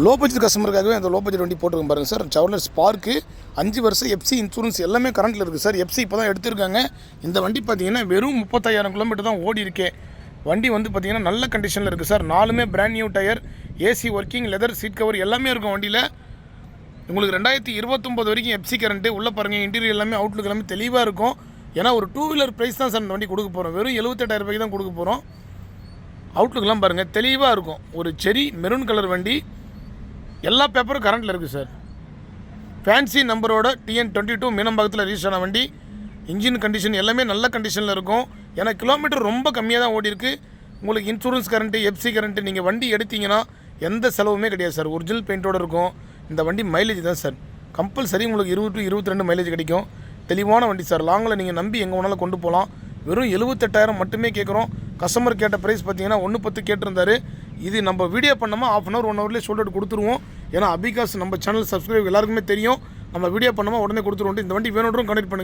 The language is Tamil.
லோ பட்ஜெட் கஸ்டமருக்காகவே அந்த லோ பட்ஜெட் வண்டி போட்டுருக்கோம் பாருங்க சார். சவர்லர் ஸ்பார்க்கு அஞ்சு வருஷம் எஃப்சி இன்சூரன்ஸ் எல்லாமே கரண்ட்டில் இருக்குது சார். எஃப்சி இப்போ தான் எடுத்திருக்காங்க. இந்த வண்டி பார்த்தீங்கன்னா வெறும் முப்பத்தாயிரம் கிலோமீட்டர் தான் ஓடி இருக்கே. வண்டி வந்து பார்த்தீங்கன்னா நல்ல கண்டிஷனில் இருக்குது சார். நாலுமே brand new tyre AC working leather seat cover எல்லாமே இருக்கும் வண்டியில். உங்களுக்கு ரெண்டாயிரத்தி இருபத்தொம்போது வரைக்கும் எஃப்சி கரண்ட்டு உள்ளே பாருங்கள் இன்டீரியர் எல்லாமே அவுட்லுக் எல்லாமே தெளிவாக இருக்கும். ஏன்னா ஒரு டூ வீலர் ப்ரைஸ் தான் சார் இந்த வண்டி கொடுக்க போகிறோம் வெறும் எழுபத்தெட்டாயிரம் ரூபாய்க்கு தான் கொடுக்க போகிறோம் அவுட்லுக்கெல்லாம் பாருங்கள் தெளிவாக இருக்கும். ஒரு செரி மெரூன் கலர் வண்டி. எல்லா பேப்பரும் கரண்ட்டில் இருக்குது சார் ஃபேன்சி நம்பரோட டிஎன் டுவெண்ட்டி டூ மீனம்பாக்கத்தில் ரீச் ஆன வண்டி. இன்ஜின் கண்டிஷன் எல்லாமே நல்ல கண்டிஷனில் இருக்கும். ஏன்னா கிலோமீட்டர் ரொம்ப கம்மியாக தான் ஓடி இருக்குது உங்களுக்கு இன்சூரன்ஸ் கரண்ட்டு எஃப்சி கரண்ட்டு நீங்கள் வண்டி எடுத்தீங்கன்னா எந்த செலவுமே கிடையாது சார் ஒரிஜினல் பெயிண்டோட இருக்கும். இந்த வண்டி மைலேஜ் தான் சார் கம்பல்சரி உங்களுக்கு இருபது டு இருபத்தி ரெண்டு மைலேஜ் கிடைக்கும். தெளிவான வண்டி சார் லாங்கில் நீங்கள் நம்பி எங்கே வேணாலும் கொண்டு போகலாம். வெறும் எழுபத்தெட்டாயிரம் மட்டுமே கேட்குறோம் கஸ்டமர் கேட்ட ப்ரைஸ் பார்த்தீங்கன்னா ஒன்று பத்து கேட்டிருந்தாரு. இது நம்ம வீடியோ பண்ணோமா ஆஃப் அன் ஹவர் ஒன் ஹவர்லேயே சொல்லிட்டு கொடுத்துருவோம். ஏன்னா அபிகாஸ் நம்ம சேனல் சப்ஸ்கிரைப் எல்லாருக்குமே தெரியும். நம்ம வீடியோ பண்ணோமா உடனே கொடுத்துருவோம் இந்த வண்டி வேணுன்றோம் கனெக்ட் பண்ணுங்க.